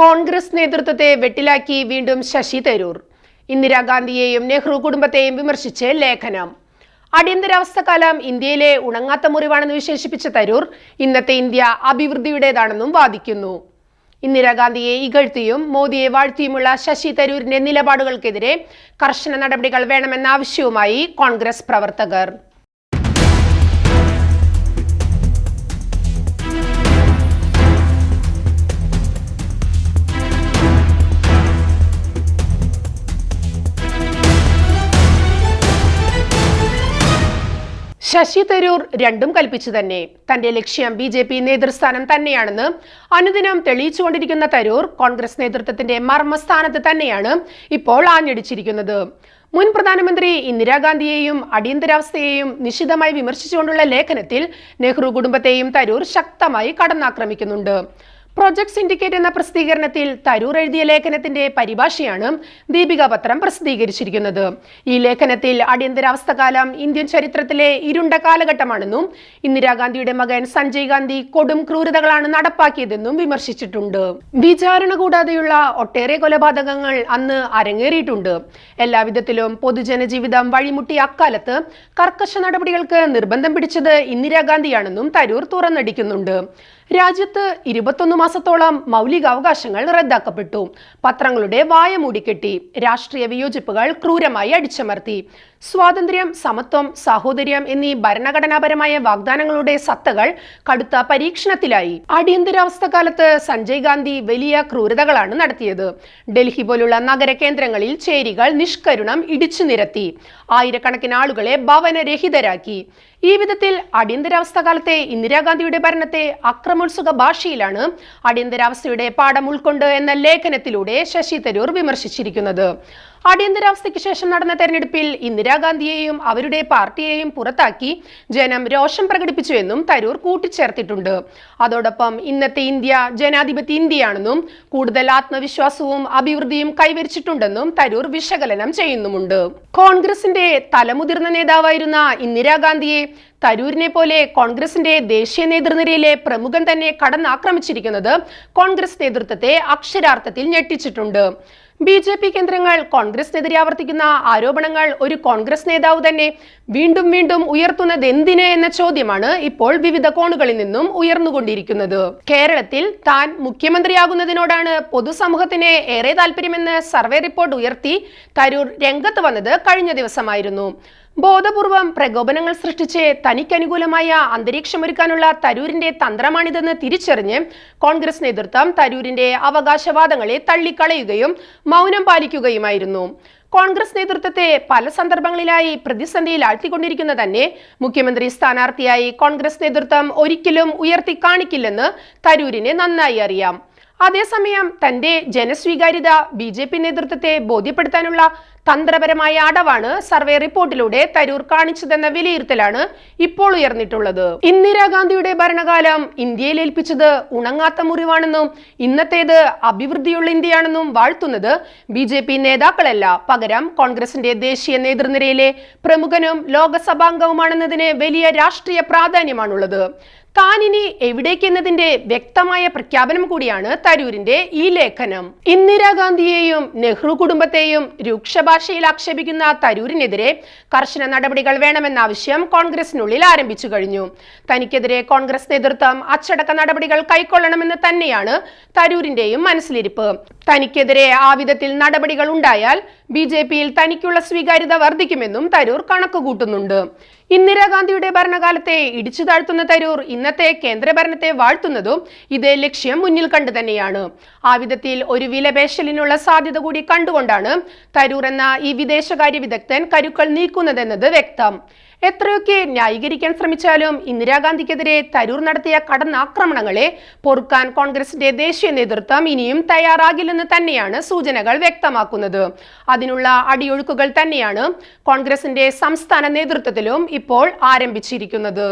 കോൺഗ്രസ് നേതൃത്വത്തെ വെട്ടിലാക്കി വീണ്ടും ശശി തരൂർ. ഇന്ദിരാഗാന്ധിയെയും നെഹ്റു കുടുംബത്തെയും വിമർശിച്ച് ലേഖനം. അടിയന്തരാവസ്ഥക്കാലം ഇന്ത്യയിലെ ഉണങ്ങാത്ത മുറിവാണെന്ന് വിശേഷിപ്പിച്ച തരൂർ ഇന്നത്തെ ഇന്ത്യ അഭിവൃദ്ധിയുടേതാണെന്നും വാദിക്കുന്നു. ഇന്ദിരാഗാന്ധിയെ ഇകഴ്ത്തിയും മോദിയെ വാഴ്ത്തിയുമുള്ള ശശി തരൂരിന്റെ നിലപാടുകൾക്കെതിരെ കർശന നടപടികൾ വേണമെന്ന ആവശ്യവുമായി കോൺഗ്രസ് പ്രവർത്തകർ. ശശി തരൂർ രണ്ടും കൽപ്പിച്ചു തന്നെ. തന്റെ ലക്ഷ്യം ബി ജെ പി നേതൃസ്ഥാനം തന്നെയാണെന്ന് അനുദിനം തെളിയിച്ചുകൊണ്ടിരിക്കുന്ന തരൂർ കോൺഗ്രസ് നേതൃത്വത്തിന്റെ മർമ്മസ്ഥാനത്ത് തന്നെയാണ് ഇപ്പോൾ ആഞ്ഞടിച്ചിരിക്കുന്നത്. മുൻ പ്രധാനമന്ത്രി ഇന്ദിരാഗാന്ധിയെയും അടിയന്തരാവസ്ഥയെയും നിശിതമായി വിമർശിച്ചുകൊണ്ടുള്ള ലേഖനത്തിൽ നെഹ്റു കുടുംബത്തെയും തരൂർ ശക്തമായി കടന്നാക്രമിക്കുന്നുണ്ട്. പ്രൊജക്ട് സിൻഡിക്കേറ്റ് എന്ന പ്രസിദ്ധീകരണത്തിൽ തരൂർ എഴുതിയ ലേഖനത്തിന്റെ പരിഭാഷയാണ് ദീപിക പത്രം പ്രസിദ്ധീകരിച്ചിരിക്കുന്നത്. ഈ ലേഖനത്തിൽ അടിയന്തരാവസ്ഥകാലം ഇന്ത്യൻ ചരിത്രത്തിലെ ഇരുണ്ട കാലഘട്ടമാണെന്നും ഇന്ദിരാഗാന്ധിയുടെ മകൻ സഞ്ജയ് ഗാന്ധി കൊടും ക്രൂരതകളാണ് നടപ്പാക്കിയതെന്നും വിമർശിച്ചിട്ടുണ്ട്. വിചാരണ കൂടാതെയുള്ള ഒട്ടേറെ കൊലപാതകങ്ങൾ അന്ന് അരങ്ങേറിയിട്ടുണ്ട്. എല്ലാവിധത്തിലും പൊതുജനജീവിതം വഴിമുട്ടി അക്കാലത്ത് കർക്കശ നടപടികൾക്ക് നിർബന്ധം പിടിച്ചത് ഇന്ദിരാഗാന്ധിയാണെന്നും തരൂർ തുറന്നടിക്കുന്നുണ്ട്. രാജ്യത്ത് ഇരുപത്തൊന്ന് മാസത്തോളം മൗലികാവകാശങ്ങൾ റദ്ദാക്കപ്പെട്ടു. പത്രങ്ങളുടെ വായ മൂടിക്കെട്ടി. രാഷ്ട്രീയ വിയോജിപ്പുകൾ ക്രൂരമായി അടിച്ചമർത്തി. സ്വാതന്ത്ര്യം സമത്വം സാഹോദര്യം എന്നീ ഭരണഘടനാപരമായ വാഗ്ദാനങ്ങളുടെ സത്തകൾ കടുത്ത പരീക്ഷണത്തിലായി. അടിയന്തരാവസ്ഥ കാലത്ത് സഞ്ജയ് ഗാന്ധി വലിയ ക്രൂരതകളാണ് നടത്തിയത്. ഡൽഹി പോലുള്ള നഗര കേന്ദ്രങ്ങളിൽ ചേരികൾ നിഷ്കരുണം ഇടിച്ചു നിരത്തി. ആയിരക്കണക്കിന് ആളുകളെ ഭവനരഹിതരാക്കി. ഈ വിധത്തിൽ അടിയന്തരാവസ്ഥ കാലത്തെ ഇന്ദിരാഗാന്ധിയുടെ ഭരണത്തെ അക്രമോത്സുക ഭാഷയിലാണ് അടിയന്തരാവസ്ഥയുടെ പാഠം ഉൾക്കൊണ്ട് എന്ന ലേഖനത്തിലൂടെ ശശി തരൂർ വിമർശിച്ചിരിക്കുന്നത്. അടിയന്തരാവസ്ഥയ്ക്ക് ശേഷം നടന്ന തെരഞ്ഞെടുപ്പിൽ ഇന്ദിരാഗാന്ധിയെയും അവരുടെ പാർട്ടിയെയും പുറത്താക്കി ജനം രോഷം പ്രകടിപ്പിച്ചുവെന്നും തരൂർ കൂട്ടിച്ചേർത്തിട്ടുണ്ട്. അതോടൊപ്പം ഇന്നത്തെ ഇന്ത്യ ജനാധിപത്യ ഇന്ത്യയാണെന്നും കൂടുതൽ ആത്മവിശ്വാസവും അഭിവൃദ്ധിയും കൈവരിച്ചിട്ടുണ്ടെന്നും തരൂർ വിശകലനം ചെയ്യുന്നുമുണ്ട്. കോൺഗ്രസിന്റെ തലമുതിർന്ന നേതാവായിരുന്ന ഇന്ദിരാഗാന്ധിയെ തരൂരിനെ പോലെ കോൺഗ്രസിന്റെ ദേശീയ നേതൃനിരയിലെ പ്രമുഖൻ തന്നെ കടന്നാക്രമിച്ചിരിക്കുന്നത് കോൺഗ്രസ് നേതൃത്വത്തെ അക്ഷരാർത്ഥത്തിൽ ഞെട്ടിച്ചിട്ടുണ്ട്. ബി ജെ പി കേന്ദ്രങ്ങൾ കോൺഗ്രസിനെതിരെ ആവർത്തിക്കുന്ന ആരോപണങ്ങൾ ഒരു കോൺഗ്രസ് നേതാവ് തന്നെ വീണ്ടും വീണ്ടും ഉയർത്തുന്നത് എന്തിന് എന്ന ചോദ്യമാണ് ഇപ്പോൾ വിവിധ കോണുകളിൽ നിന്നും ഉയർന്നുകൊണ്ടിരിക്കുന്നത്. കേരളത്തിൽ താൻ മുഖ്യമന്ത്രിയാകുന്നതിനോടാണ് പൊതുസമൂഹത്തിന് ഏറെ താല്പര്യമെന്ന് സർവേ റിപ്പോർട്ട് ഉയർത്തി തരൂർ രംഗത്ത് വന്നത് കഴിഞ്ഞ ദിവസമായിരുന്നു. ബോധപൂർവം പ്രകോപനങ്ങൾ സൃഷ്ടിച്ച് തനിക്കനുകൂലമായ അന്തരീക്ഷമൊരുക്കാനുള്ള തരൂരിന്റെ തന്ത്രമാണിതെന്ന് തിരിച്ചറിഞ്ഞ് കോൺഗ്രസ് നേതൃത്വം തരൂരിന്റെ അവകാശവാദങ്ങളെ തള്ളിക്കളയുകയും മൗനം പാലിക്കുകയുമായിരുന്നു. കോൺഗ്രസ് നേതൃത്വത്തെ പല സന്ദർഭങ്ങളിലായി പ്രതിസന്ധിയിൽ ആഴ്ത്തിക്കൊണ്ടിരിക്കുന്ന തന്നെ മുഖ്യമന്ത്രി സ്ഥാനാർത്ഥിയായി കോൺഗ്രസ് നേതൃത്വം ഒരിക്കലും ഉയർത്തി കാണിക്കില്ലെന്ന് തരൂരിനെ നന്നായി അറിയാം. അതേസമയം തന്റെ ജനസ്വീകാര്യത ബി ജെ പി നേതൃത്വത്തെ ബോധ്യപ്പെടുത്താനുള്ള തന്ത്രപരമായ അടവാണ് സർവേ റിപ്പോർട്ടിലൂടെ തരൂർ കാണിച്ചതെന്ന വിലയിരുത്തലാണ് ഇപ്പോൾ ഉയർന്നിട്ടുള്ളത്. ഇന്ദിരാഗാന്ധിയുടെ ഭരണകാലം ഇന്ത്യയിൽ ഏൽപ്പിച്ചത് ഉണങ്ങാത്ത മുറിവാണെന്നും ഇന്നത്തേത് അഭിവൃദ്ധിയുള്ള ഇന്ത്യയാണെന്നും വാഴ്ത്തുന്നത് ബി ജെ പി നേതാക്കളല്ല. പകരം കോൺഗ്രസിന്റെ ദേശീയ നേതൃനിരയിലെ പ്രമുഖനും ലോകസഭാംഗവുമാണെന്നതിന് വലിയ രാഷ്ട്രീയ പ്രാധാന്യമാണുള്ളത്. താനിനി എവിടേക്കെന്നതിന്റെ വ്യക്തമായ പ്രഖ്യാപനം കൂടിയാണ് തരൂരിന്റെ ഈ ലേഖനം. ഇന്ദിരാഗാന്ധിയെയും നെഹ്റു കുടുംബത്തെയും രൂക്ഷ ഭാഷയിൽ ആക്ഷേപിക്കുന്ന തരൂരിനെതിരെ കർശന നടപടികൾ വേണമെന്ന ആവശ്യം കോൺഗ്രസിനുള്ളിൽ ആരംഭിച്ചു കഴിഞ്ഞു. തനിക്കെതിരെ കോൺഗ്രസ് നേതൃത്വം അച്ചടക്ക നടപടികൾ കൈക്കൊള്ളണമെന്ന് തന്നെയാണ് തരൂരിന്റെയും മനസ്സിലിരിപ്പ്. തനിക്കെതിരെ ആ വിധത്തിൽ നടപടികൾ ഉണ്ടായാൽ ബി ജെ പിയിൽ തനിക്കുള്ള സ്വീകാര്യത വർദ്ധിക്കുമെന്നും തരൂർ കണക്കുകൂട്ടുന്നുണ്ട്. ഇന്ദിരാഗാന്ധിയുടെ ഭരണകാലത്തെ ഇടിച്ചു താഴ്ത്തുന്ന തരൂർ ഇന്നത്തെ കേന്ദ്രഭരണത്തെ വാഴ്ത്തുന്നതും ഇതേ ലക്ഷ്യം മുന്നിൽ കണ്ടു തന്നെയാണ്. ആ വിധത്തിൽ ഒരു വിലപേശലിനുള്ള സാധ്യത കൂടി കണ്ടുകൊണ്ടാണ് തരൂർ എന്ന ഈ വിദേശകാര്യ വിദഗ്ധൻ കരുക്കൾ നീക്കുന്നതെന്നത് വ്യക്തം. എത്രയൊക്കെ ന്യായീകരിക്കാൻ ശ്രമിച്ചാലും ഇന്ദിരാഗാന്ധിക്കെതിരെ തരൂർ നടത്തിയ കടന്നാക്രമണങ്ങളെ പൊറുക്കാൻ കോൺഗ്രസിന്റെ ദേശീയ നേതൃത്വം ഇനിയും തയ്യാറാകില്ലെന്ന് തന്നെയാണ് സൂചനകൾ വ്യക്തമാക്കുന്നത്. അതിനുള്ള അടിയൊഴുക്കുകൾ തന്നെയാണ് കോൺഗ്രസിന്റെ സംസ്ഥാന നേതൃത്വത്തിലും ഇപ്പോൾ ആരംഭിച്ചിരിക്കുന്നത്.